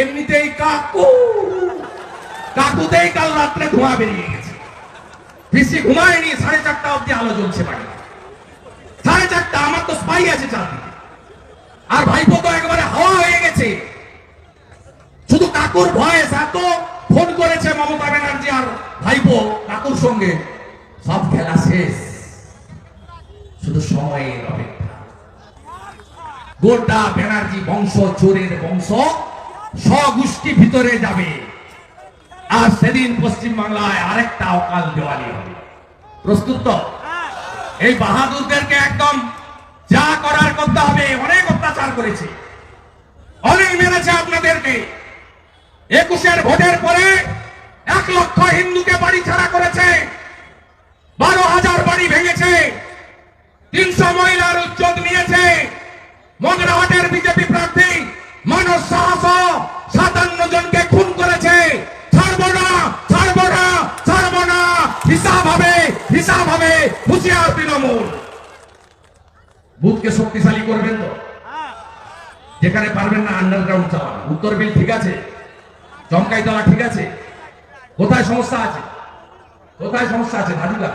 এমনিতেই কাকু। কাকুতেই কাল রাত্রে ধোঁয়া বেরিয়ে গেছে। বেশি ঘুমায়নি সাড়ে চারটা অব্দি আলো জ্বলছে বাড়ি সাড়ে চারটা, আমার তো স্পাই আছে চারদিকে। আর ভাইপো তো একেবারে হাওয়া হয়ে গেছে। শুধু কাকুর ভয়েস, এত ফোন করেছে মমতা ব্যানার্জি আর ভাইপো কাকুর সঙ্গে। সব খেলা শেষ। শুধু সময়ের অপেক্ষা। গোটা ব্যানার্জি বংশ, চোরের বংশ স্বগোষ্ঠী ভিতরে যাবে। আর সেদিন পশ্চিম বাংলায় আরেকটা অকাল দেওয়ালি হবে। প্রস্তুত তো? এই বাহাদুরদেরকে একদম যা করার করতে হবে, অনেক অত্যাচার করেছে। অনেক মেরেছে আপনাদেরকে। একুশের ভোটের পরে এক লক্ষ হিন্দুকে বাড়ি ছাড়া করেছে। বারো হাজার বাড়ি ভেঙেছে। তিনশো মহিলার উচ্চত নিয়েছে। মগরাহাটের বিজেপি প্রার্থী সাতান্ন জনকে খুন করেছে। ছাড়বো না ছাড়বো না ছাড়বো না। হিসাব হবে হিসাব হবে। হুঁশিয়ার তৃণমূল। বুথকে শক্তিশালী করবেন তো? যেখানে পারবেন না আন্ডারগ্রাউন্ড চালান উত্তর বিল ঠিক আছে, চমকাই দেওয়া ঠিক আছে। কোথায় সমস্যা আছে? কোথায় সমস্যা আছে ধারুকা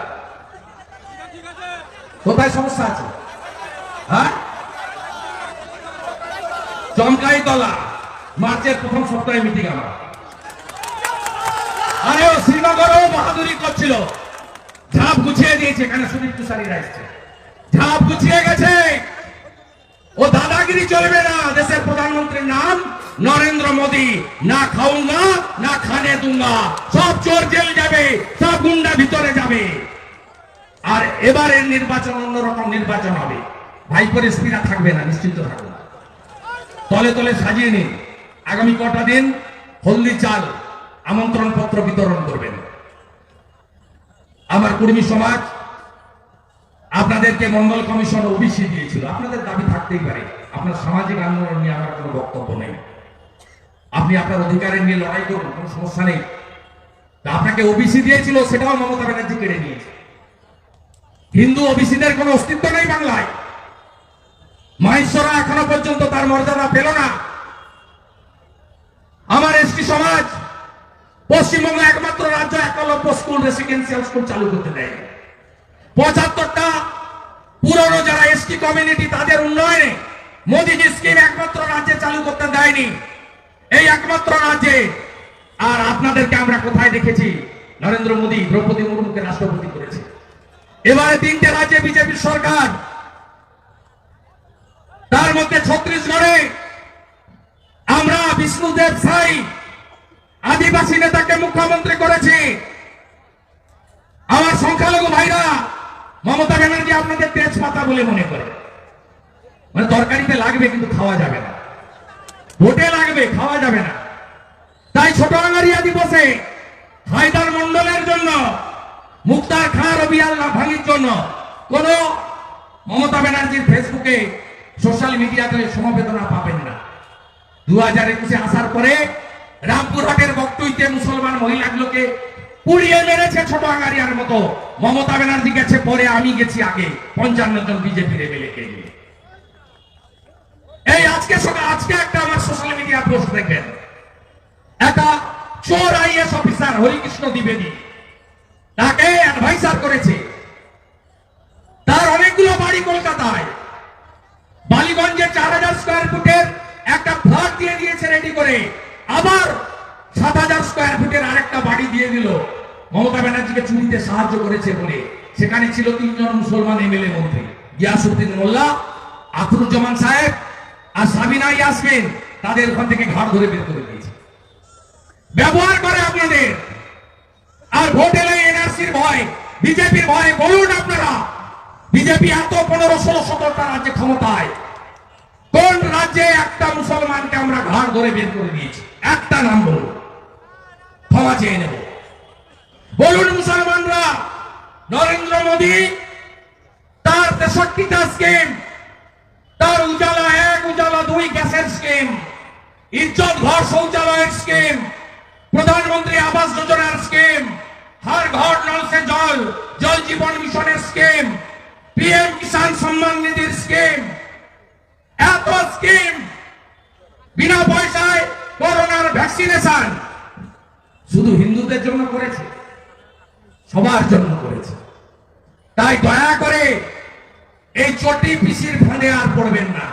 কোথায় সমস্যা আছে? হ্যাঁ? চমকাই তলা। মার্চের প্রথম সপ্তাহে মিটিং আমার। আরে ও শ্রীনগরেও বাহাদুরি করছিল। ঝাঁপ গুছিয়ে দিয়েছে, এখানে সুদীপ তুষারীরা এসছে। ঝাঁপ গুছিয়ে গেছে। ও দাদাগিরি চলবে না, দেশের প্রধানমন্ত্রীর নাম নরেন্দ্র মোদী। না খাউঙ্গা, না খানে দুঙ্গা। সব চোর জেল যাবে, সব গুন্ডা ভিতরে যাবে। আর এবারের নির্বাচন অন্যরকম নির্বাচন হবে। ভাইপোর স্পিরা থাকবে না, নিশ্চিন্ত থাকবে তলে তলে সাজিয়ে নিন। আগামী কটা দিন হলদি চাল আমন্ত্রণ পত্র বিতরণ করবেন। আমার কর্মী সমাজ, আপনাদেরকে মঙ্গল কমিশন ওবিসি দিয়েছিল। আপনাদের দাবি থাকতেই পারে। আপনার সামাজিক আন্দোলন নিয়ে আমার কোনো বক্তব্য নেই। আপনি আপনার অধিকারের নিয়ে লড়াই করুন, কোনো সমস্যা নেই। তা আপনাকে ওবিসি দিয়েছিল, সেটাও মমতা ব্যানার্জি কেড়ে নিয়েছে। হিন্দু ওবিসিদের কোনো অস্তিত্ব নেই বাংলায়। মহেশ্বরা এখনও পর্যন্ত তার মর্যাদা পেল না। আমার এসটি সমাজ, পশ্চিমবঙ্গ একমাত্র রাজ্য একলব্য স্কুল রেসিডেন্সিয়াল স্কুল চালু করতে দেয়। পঁচাত্তরটা পুরনো যারা এসটি কমিউনিটি তাদের উন্নয়নে মোদীজি স্কিম একমাত্র রাজ্যে চালু করতে দেয়নি। এই একমাত্র রাজ্যে, আর আপনাদেরকে আমরা কোথায় দেখেছি? নরেন্দ্র মোদী দ্রৌপদী মুর্মুকে রাষ্ট্রপতি করেছে। এবারে তিনটে রাজ্যে বিজেপির সরকার, তার মধ্যে ছত্রিশগড়ে সাই, আদিবাসী নেতাকে মুখ্যমন্ত্রী করেছি। আমার সংখ্যালঘু ভাইরা, মমতা ব্যানার্জি আপনাদের বলে মনে করে। মানে তরকারিতে লাগবে, কিন্তু খাওয়া যাবে না। ভোটে লাগবে, খাওয়া যাবে না। তাই ছোট আঙ্গারিয়া দিবসে হায়দার মন্ডলের জন্য, মুক্তার খাঁ রবিয়াল ভাঙির জন্য কোন মমতা ব্যানার্জির ফেসবুকে, সোশ্যাল মিডিয়াতে সমবেদনা পাবেন না। দু একুশে আসার পরে রামপুরহাটের বক্তব্যে মুসলমান মহিলাগুলোকে পুড়িয়ে মেরেছে ছোট আঙ্গারিয়ার মতো। মমতা ব্যানার্জি গেছে, পরে আমি গেছি আগে। পঞ্চান্ন জন বিজেপির এই আজকে আজকে একটা আমার সোশ্যাল মিডিয়া পোস্ট দেখবেন। একটা চোর আইএস অফিসার হরিকৃষ্ণ দ্বিবেদী। তাকে অ্যাডভাইসার করেছে। তার অনেকগুলো বাড়ি কলকাতায়। করে আবার সাত হাজার স্কোয়ার ফুটের আরেকটা বাড়ি দিয়ে দিল। মমতা ব্যানার্জিকে চুরিতে সাহায্য করেছে বলে। সেখানে ছিল তিনজন মুসলমান এমএলএ মন্ত্রী। গিয়াসুদ্দিন মোল্লা আখরুজ্জামান সাহেব আর সাবিনা ইয়াসমিন তাদের ওখান থেকে ঘাড় ধরে বের করে দিয়েছে। ব্যবহার করে আপনাদের। আর ভোট এলে এনআরসির ভয়, বিজেপির ভয়, বলুন আপনারা। বিজেপি এত পনেরো, ষোলো, সতেরোটা রাজ্যে ক্ষমতায়। কোন রাজ্যে একটা মুসলমানকে আমরা ঘাড় ধরে বের করে দিয়েছি একটা নাম বলুন। ক্ষমা চেয়ে নেব। বলুন মুসলমানরা, নরেন্দ্র মোদী, তার তেষট্টিটা স্কিম, তার উজালা এক, উজালা দুই গ্যাসের স্কিম, ইজ্জত ঘর শৌচালয়ের স্কিম, প্রধানমন্ত্রী আবাস যোজনার স্কিম হর ঘর নল সে জল জল জীবন মিশনের স্কিম, পিএম কিষাণ নিধির স্কিম এত স্কিম বিনা পয়সায় করোনা ভ্যাকসিনেশন শুধু হিন্দুদের জন্য করেছে। সবার জন্য করেছে। তাই দয়া করে এই চটি পিসির ফাঁদে আর পড়বেন না।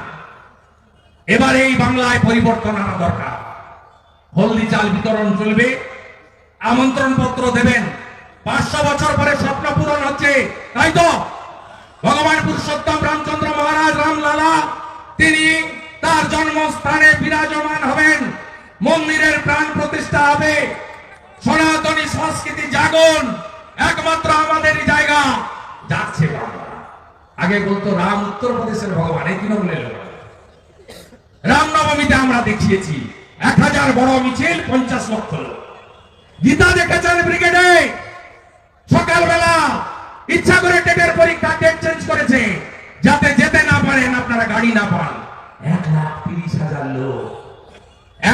এবার এই বাংলায় পরিবর্তন আনা দরকার। হলদি চাল বিতরণ চলবে। আমন্ত্রণ পত্র দেবেন। পাঁচশো বছর পরে স্বপ্ন পূরণ হচ্ছে। তাই তো? ভগবান পুরুষোত্তম রামচন্দ্র মহারাজ রামলালা, তিনি তার জন্মস্থানে বিরাজমান হবেন। মন্দিরের প্রাণ প্রতিষ্ঠা হবে। সনাতনী সংস্কৃতি জাগন একমাত্র আমাদেরই জায়গা, যাচ্ছে আগে বলতো, রাম উত্তরপ্রদেশের ভগবান, এই তৃণমূলের রামনবমীতে আমরা দেখিয়েছি, এক হাজার বড় মিছিল, পঞ্চাশ লক্ষ লোক। গীতা দেখেছেন ব্রিগেডে? সকালবেলা ইচ্ছা করে টেটের পরীক্ষা ডেট চেঞ্জ করেছে। যাতে যেতে না পারেন, আপনারা গাড়ি না পান। এক লাখ তিরিশ হাজার লোক।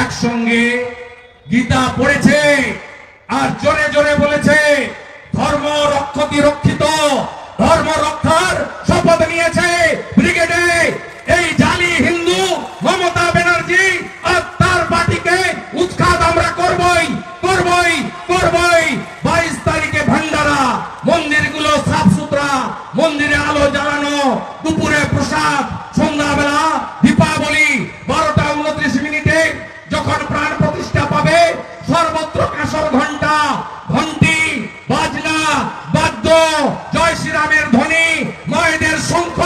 একসঙ্গে গীতা পড়েছে। কাঁসর ঘণ্টা, ঘন্টি, বাজনা, বাদ্য, জয় শ্রীরামের ধ্বনি মায়েদের শঙ্খ,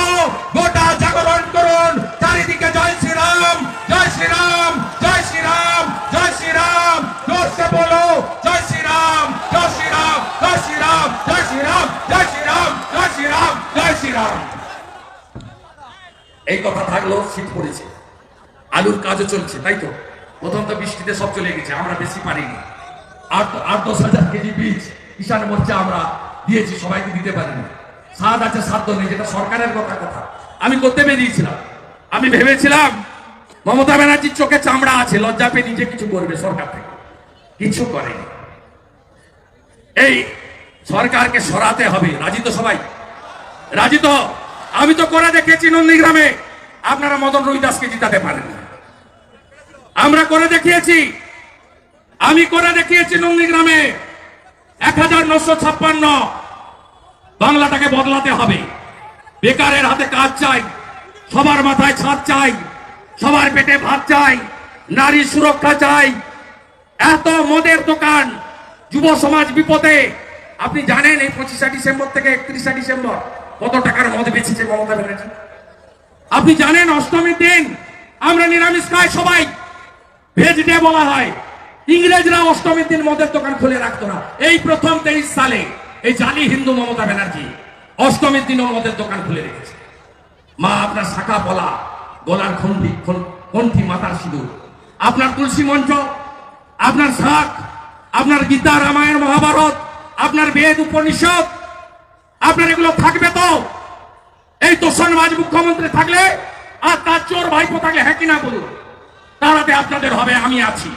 গোটা জাগরণ করুন। চারিদিকে জয় শ্রীরাম জয় শ্রীরাম জয় শ্রীরাম জয় শ্রীরাম। জোরসে বলো, জয় শ্রীরাম জয় শ্রীরাম জয় শ্রীরাম জয় শ্রীরাম জয় শ্রীরাম জয় শ্রীরাম জয় শ্রীরাম। এই কথা থাকলেও শীত পড়েছে। আলুর কাজও চলছে, তাই তো? প্রথম তো বৃষ্টিতে সব চলে গেছে, আমরা বেশি পারিনি। আট আট দশ হাজার কেজি বীজ কিষাণ মোর্চা আমরা দিয়েছি, সবাইকে দিতে পারিনি। স্বাদ আছে সাধ্য নেই, যেটা সরকারের কথা কথা। আমি করতে বেরিয়েছিলাম আমি ভেবেছিলাম, মমতা ব্যানার্জির চোখে চামড়া আছে, লজ্জা পেয়ে নিজে কিছু করবে সরকার থেকে। কিছু করেনি। এই সরকারকে সরাতে হবে। রাজি তো সবাই? রাজি তো? আমি তো করে দেখেছি নন্দীগ্রামে। আপনারা মদন রবিদাসকে জিতাতে পারেন। আমরা করে দেখিয়েছি। আমি করে দেখিয়েছি নন্দীগ্রামে এক হাজার নশো ছাপ্পান্ন। বাংলাটাকে বদলাতে হবে। বেকারের হাতে কাজ চাই, সবার মাথায় ছাদ চাই, সবার পেটে ভাত চাই, নারী সুরক্ষা চাই। এত মদের দোকান যুব সমাজ বিপদে। আপনি জানেন এই পঁচিশে ডিসেম্বর থেকে একত্রিশে ডিসেম্বর কত টাকার মদ বেঁচেছে মমতা ব্যানার্জি? আপনি জানেন অষ্টমীর দিন আমরা নিরামিষ খাই সবাই, ভেজ ডে বলা হয়। ইংরেজরা অষ্টমীর দিন মদের দোকান খুলে রাখতো না। এই প্রথম তেইশ সালে এই জালি হিন্দু মমতা ব্যানার্জি অষ্টমীর দিনও মদের দোকান খুলে রেখেছে। মা, আপনার শাখা বলা গলার খন্ডি কণ্ঠি মাতার সিঁদুর। আপনার তুলসী মঞ্চ, আপনার শাক, আপনার গীতা রামায়ণ মহাভারত, আপনার বেদ উপনিষদ, আপনার এগুলো থাকবে তো? এই তোষণবাজ মুখ্যমন্ত্রী থাকলে আর তার চোর ভাইপো থাকলে হ্যাঁ কিনা বলুন? তারাতে আপনাদের হবে, আমি আছি।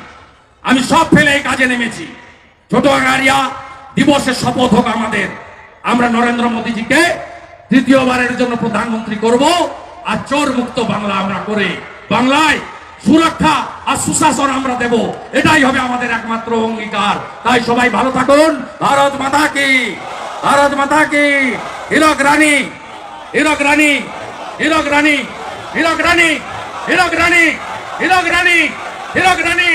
আমি সব ফেলে এই কাজে নেমেছি। ছোট আগারিয়া দিবসের শপথ হোক আমাদের। আমরা নরেন্দ্র মোদীজিকে তৃতীয়বারের জন্য প্রধানমন্ত্রী করব আর চোর মুক্ত বাংলা আমরা করে বাংলায় সুরক্ষা আর সুশাসন আমরা দেব। এটাই হবে আমাদের একমাত্র অঙ্গীকার। তাই সবাই ভালো থাকুন। ভারত মাতা কি? ভারত মাতা কি? হিরক রানী হিরক রানী হিরক রানী হিরক রানী হিরক রানী হিরক রানী হিরক রানী।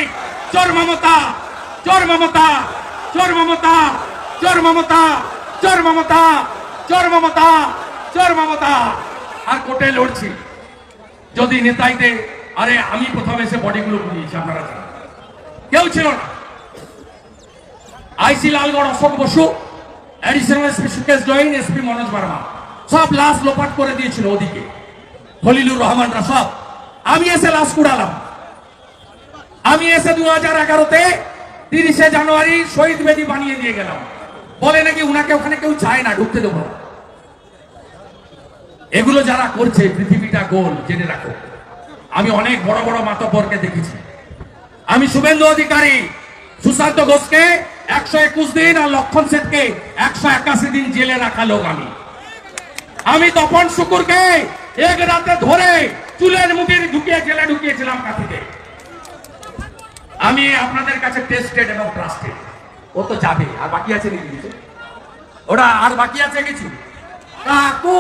চোর মমতা চোর মমতা চোর মমতা চোর মমতা চোর মমতা চোর মমতা চোর মমতা। আর কোটে লড়ছি। যদি নেতাইতে, আরে আমি প্রথম এসে বডিগুলো বুঝিয়েছি আপনারা কেউ ছিল না। IC Lalgarh, Ashok Basu additional SP Sukesh Jain SP Manoj Barma. সব লাশ লোপাট করে দিয়েছিল ওদিকে। হলিলুর রহমানরা সব। আমি এসে লাশ কুড়ালাম। আমি এসে দু হাজার এগারোতে তিরিশে জানুয়ারি শহীদ বেদি বানিয়ে দিয়ে গেলাম। বলে নাকি উনাকে ওখানে কেউ চায় না, ঢুকতে দেবো এগুলো যারা করছে, পৃথিবীটা গোল, জেনে রাখো। আমি অনেক বড় বড় মাতব্বরকে দেখেছি। আমি শুভেন্দু অধিকারী, সুশান্ত ঘোষকে একশো একুশ দিন আর লক্ষণ সেটকে একশো একাশি দিন জেলে রাখা লোক আমি। আমি তপন শুকুরকে এক রাতে ধরে চুলের মুখে ঢুকিয়ে জেলে ঢুকিয়েছিলাম কাঁথিতে। আমি আপনাদের কাছে টেস্টেড এবং ট্রাস্টেড ও তো যাবে, আর বাকি আছে নাকি কিছু? ওরা আর বাকি আছে কিছু? কাকু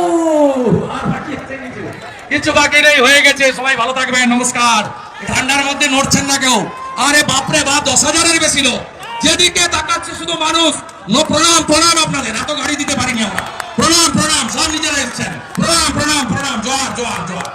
আর বাকি আছে কিছু? কিছু বাকি নেই, হয়ে গেছে, সবাই ভালো থাকবেন, নমস্কার। ঠান্ডার মধ্যে নড়ছেন না কেউ। আরে বাপরে বাপ, দশ হাজারের বেশি লোক। যেদিকে তাকাচ্ছে শুধু মানুষ। প্রণাম প্রণাম আপনাদের। এত গাড়ি দিতে পারিনি আমরা। প্রণাম প্রণাম, সব নিজেরা এসছেন। প্রণাম প্রণাম প্রণাম। জোয়ার জোয়ার জোয়ার।